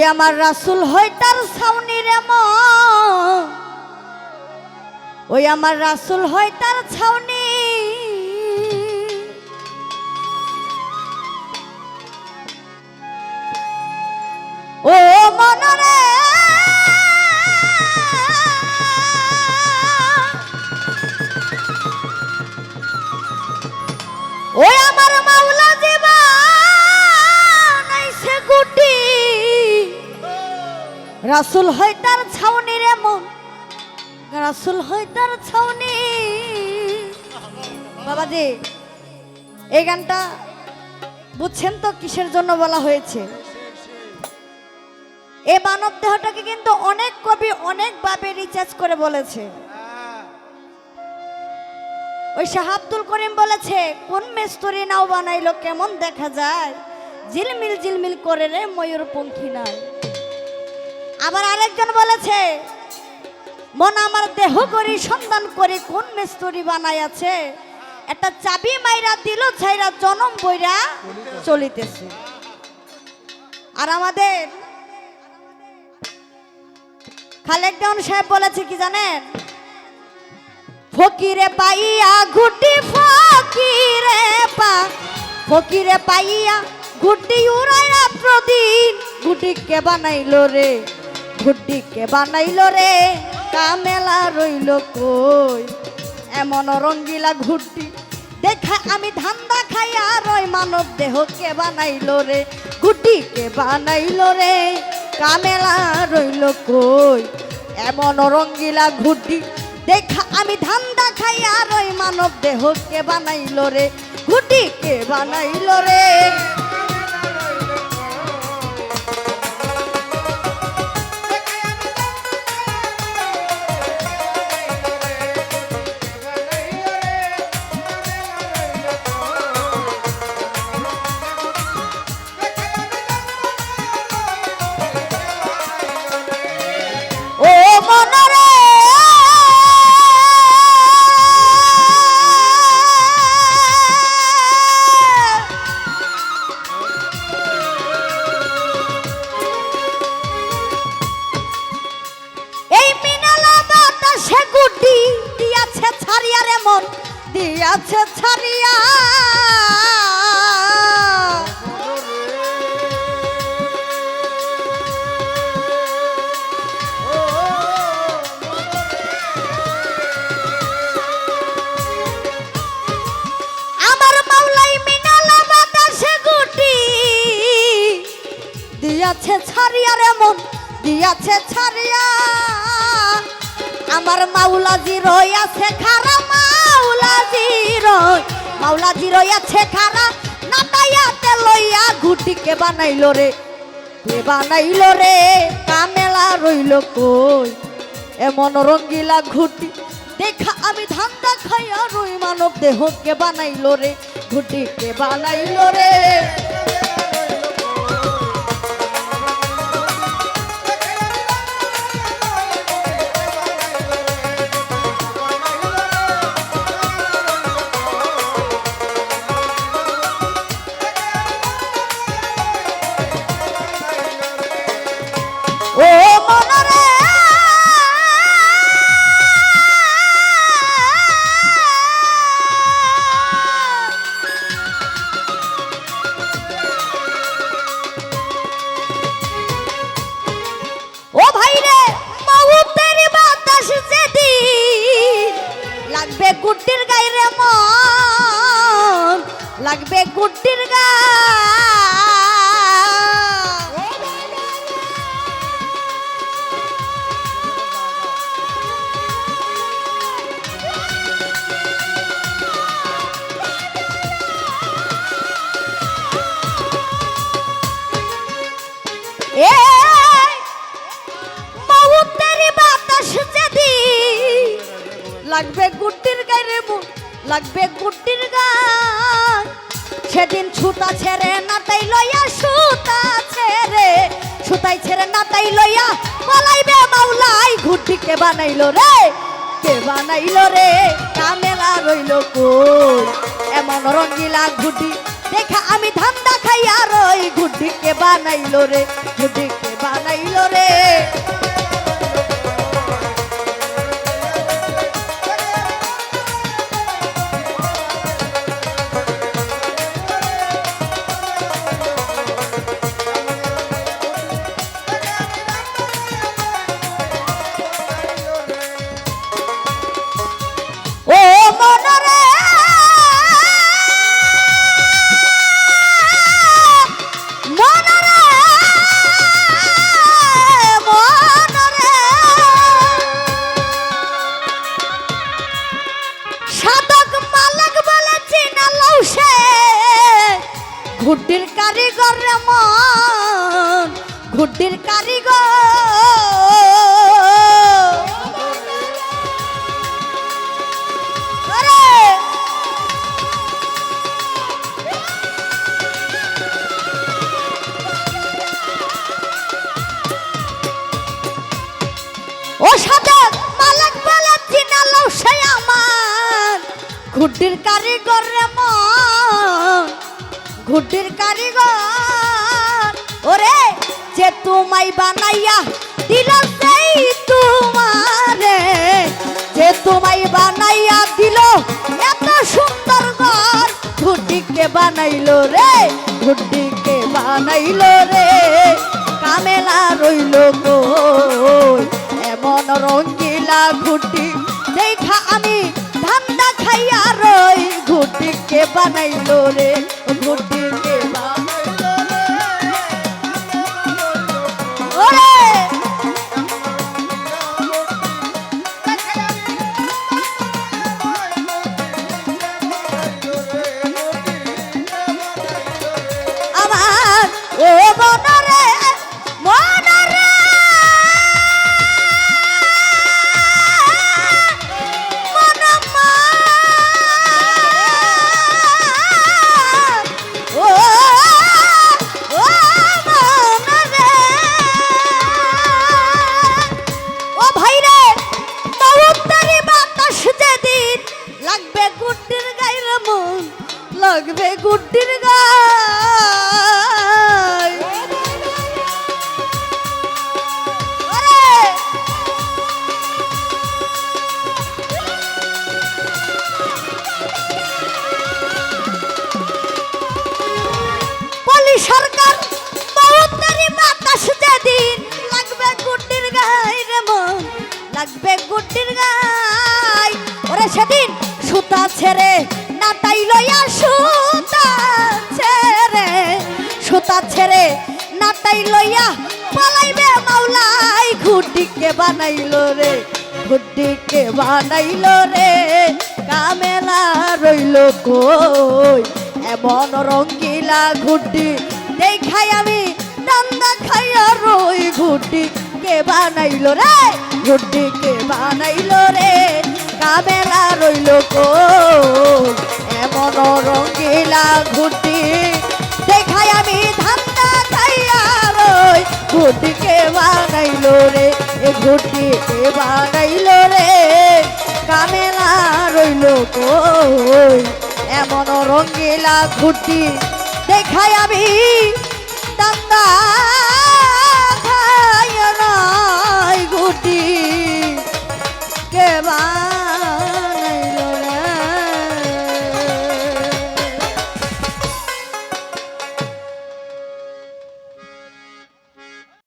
ওই আমার রাসুল হয় তার ছাউনি রে ওই আমার রাসুল হয় তার ছাউনি রাসুল হয় তার ছাউনি রে মন। রাসুল হয় তার ছাউনি। বাবাজি, এই গানটা বুঝছেন তো কিসের জন্য বলা হয়েছে? এ মানব দেহটাকে কিন্তু অনেক কবি অনেকভাবে রিচার্জ করে বলেছে। ওই শাহ আব্দুল করিম বলেছে, কোন মেস্তরি নাও বানাইলো কেমন দেখা যায়? ঝিলমিল ঝিলমিল করে রে ময়ূর পঙ্খী নাই। আবার আরেকজন বলেছে, মন আমার দেহ করি সন্ধান করে, কোন মেস্তরি বানাইয়াছে? একটা চাবি মাইরা দিল, ছাইরা জনম বইরা চলিতেছে। আর আমাদের খালেক সাহেব বলেছে কি জানেন? ফকিরে পাইয়া ঘুটি, ফকিরে পা ফকিরে পাইয়া ঘুটি উড়াইয়া প্রদিন ঘুটি কে বানাইলো রে? ঘুটি কে বানাইলো রে, কামেলা রইল কই? এমন রঙ্গিলা ঘুটি, দেখা আমি ধান্দা খাইয়া রই, মানব দেহ কে বানাইলো রে ঘুটি কে বানাইলো রে, কামেলা রইল কই? এমন রঙ্গিলা ঘুটি, দেখা আমি ধান্দা খাই আর ওই মানব দেহ কে বানাইলো রে ঘুটি কে বানাইলো রে। দিয়াছে ছাড়িয়া রে মন, দিয়াছে ছাড়িয়া। আমার মাওলাজি রইয়াছে খারা, মাওলাজি রই মাওলাজি রইয়াছে খারা নাটাইয়াতে লইয়া ঘুটিকে বানাইলো রে। কে বানাইলো রে, কামেলা রইল কই? এমন রঙ্গিলা ঘুটি, দেখা আমি ধান্দা খাইয়া রই মানব দেহকে বানাইলো রে। ঘুটিকে বানাইলো রে। গুটির গা। লাগবে গুটির গায়ে লাগবে গুটির গায় সেদিন ছুতা ছেড়ে নাতাই লইয়া সুতা ছেড়ে সুতাই ছেড়ে নাতাই লইয়া পালাইবে মাওলাই ঘুটি কে বানাইলো রে? কে বানাইলো রে? কামেলা রইল কই? এমন রঙ্গিলা ঘুটি দেখা আমি ধান্দা খাই আর ওই গুড্ডিকে বানাইলো রে? গুড্ডিকে বানাইলো রে? ঘুড্ডির কারিগর রে মন ঘুড্ডির কারিগর। ওরে, যে তোমাই বানাইয়া দিল সেই তোমারে, যে তোমাই বানাইয়া দিল এত সুন্দর ঘর। ঘুটিকে বানাইলো রে ঘুড্ডিকে বানাইলো রে, কামেলা রইল কই? এমন রঙ্গিলা ঘুটি বানাইলো রে ঘুটিকে বানাইলো পালাইবে মাওলাই ঘুড্ডিকে বানাইলো রে ঘুড্ডিকে বানাইলো রে। কামেলা রইল কই? এমন রঙ্গিলা ঘুড্ডি দেখাই আমি, দান্দা খাইয়া রই ঘুড্ডি কে বানাইলো রে ঘুড্ডি কে বানাইলো রে। কামেলা রইল কই? এমন রঙ্গিলা ঘুড্ডি রই বানাইলো রে, এ ঘুড্ডি বানাইলো রে। কামেলা রইল কই? এমন রঙ্গিলা ঘুটি দেখাই আমি।